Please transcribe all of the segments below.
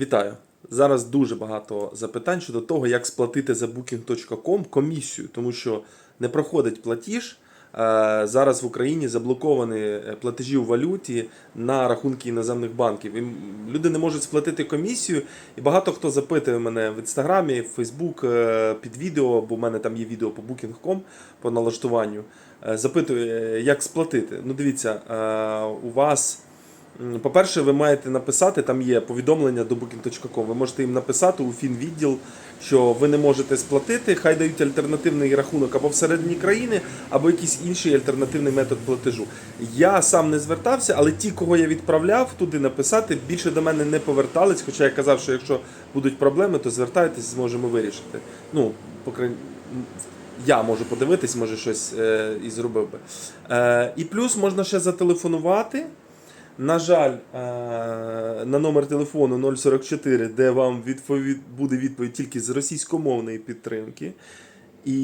Вітаю! Зараз дуже багато запитань щодо того, як сплатити за Booking.com комісію, тому що не проходить платіж. Е, Зараз в Україні заблоковані е, платежі у валюті на рахунки іноземних банків. І люди не можуть сплатити комісію. І багато хто запитує мене в інстаграмі, в Фейсбук е, під відео, бо в мене там є відео по Booking.com по налаштуванню. Запитує, як сплатити. Ну, дивіться, у вас. По-перше, ви маєте написати, там є повідомлення до booking.com, ви можете їм написати у фінвідділ, що ви не можете сплатити, хай дають альтернативний рахунок або всередині країни, або якийсь інший альтернативний метод платежу. Я сам не звертався, але ті, кого я відправляв туди написати, більше до мене не повертались, хоча я казав, що якщо будуть проблеми, то звертайтесь, зможемо вирішити. Ну, по я можу подивитись, може щось е, і зробив би. Е, і плюс можна ще зателефонувати. На жаль, е, на номер телефону 044, де вам відповідь, буде відповідь тільки з російськомовної підтримки. І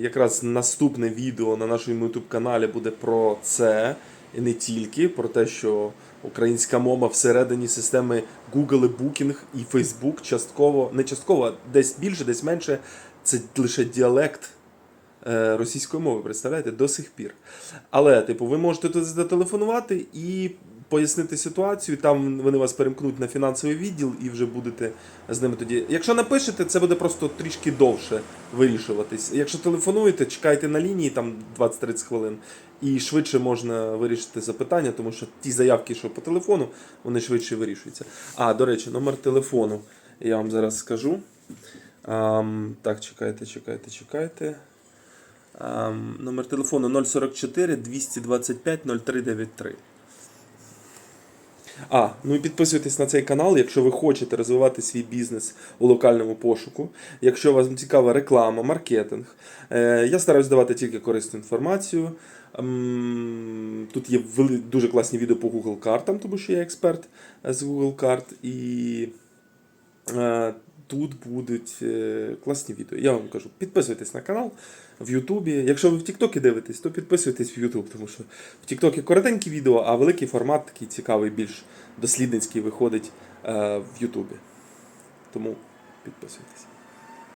якраз наступне відео на нашому YouTube каналі буде про це. І не тільки про те, що українська мова всередині системи Google, Booking і Facebook частково, не частково, а десь більше, десь менше. Це лише діалект російської мови, представляєте, до сих пір. Але, типу, ви можете туди зателефонувати і пояснити ситуацію. Там вони вас перемкнуть на фінансовий відділ і вже будете з ними тоді. Якщо напишете, це буде просто трішки довше вирішуватись. Якщо телефонуєте, чекайте на лінії там 20-30 хвилин. І швидше можна вирішити запитання, тому що ті заявки, що по телефону, вони швидше вирішуються. А, до речі, номер телефону я вам зараз скажу. Ам, так, чекайте, чекайте, чекайте. Ам, номер телефону 044 225 0393. А, ну і підписуйтесь на цей канал, якщо ви хочете розвивати свій бізнес у локальному пошуку. Якщо вас цікава реклама, маркетинг. Е, я стараюсь давати тільки корисну інформацію. Ем, Тут є дуже класні відео по Google картам, тому що я експерт е, з Google карт. І Е, Тут будуть е, класні відео. Я вам кажу, підписуйтесь на канал в Ютубі. Якщо ви в Тіктокі дивитесь, то підписуйтесь в Ютуб, тому що в Тіктокі коротенькі відео, а великий формат такий цікавий, більш дослідницький виходить е, в Ютубі. Тому підписуйтесь.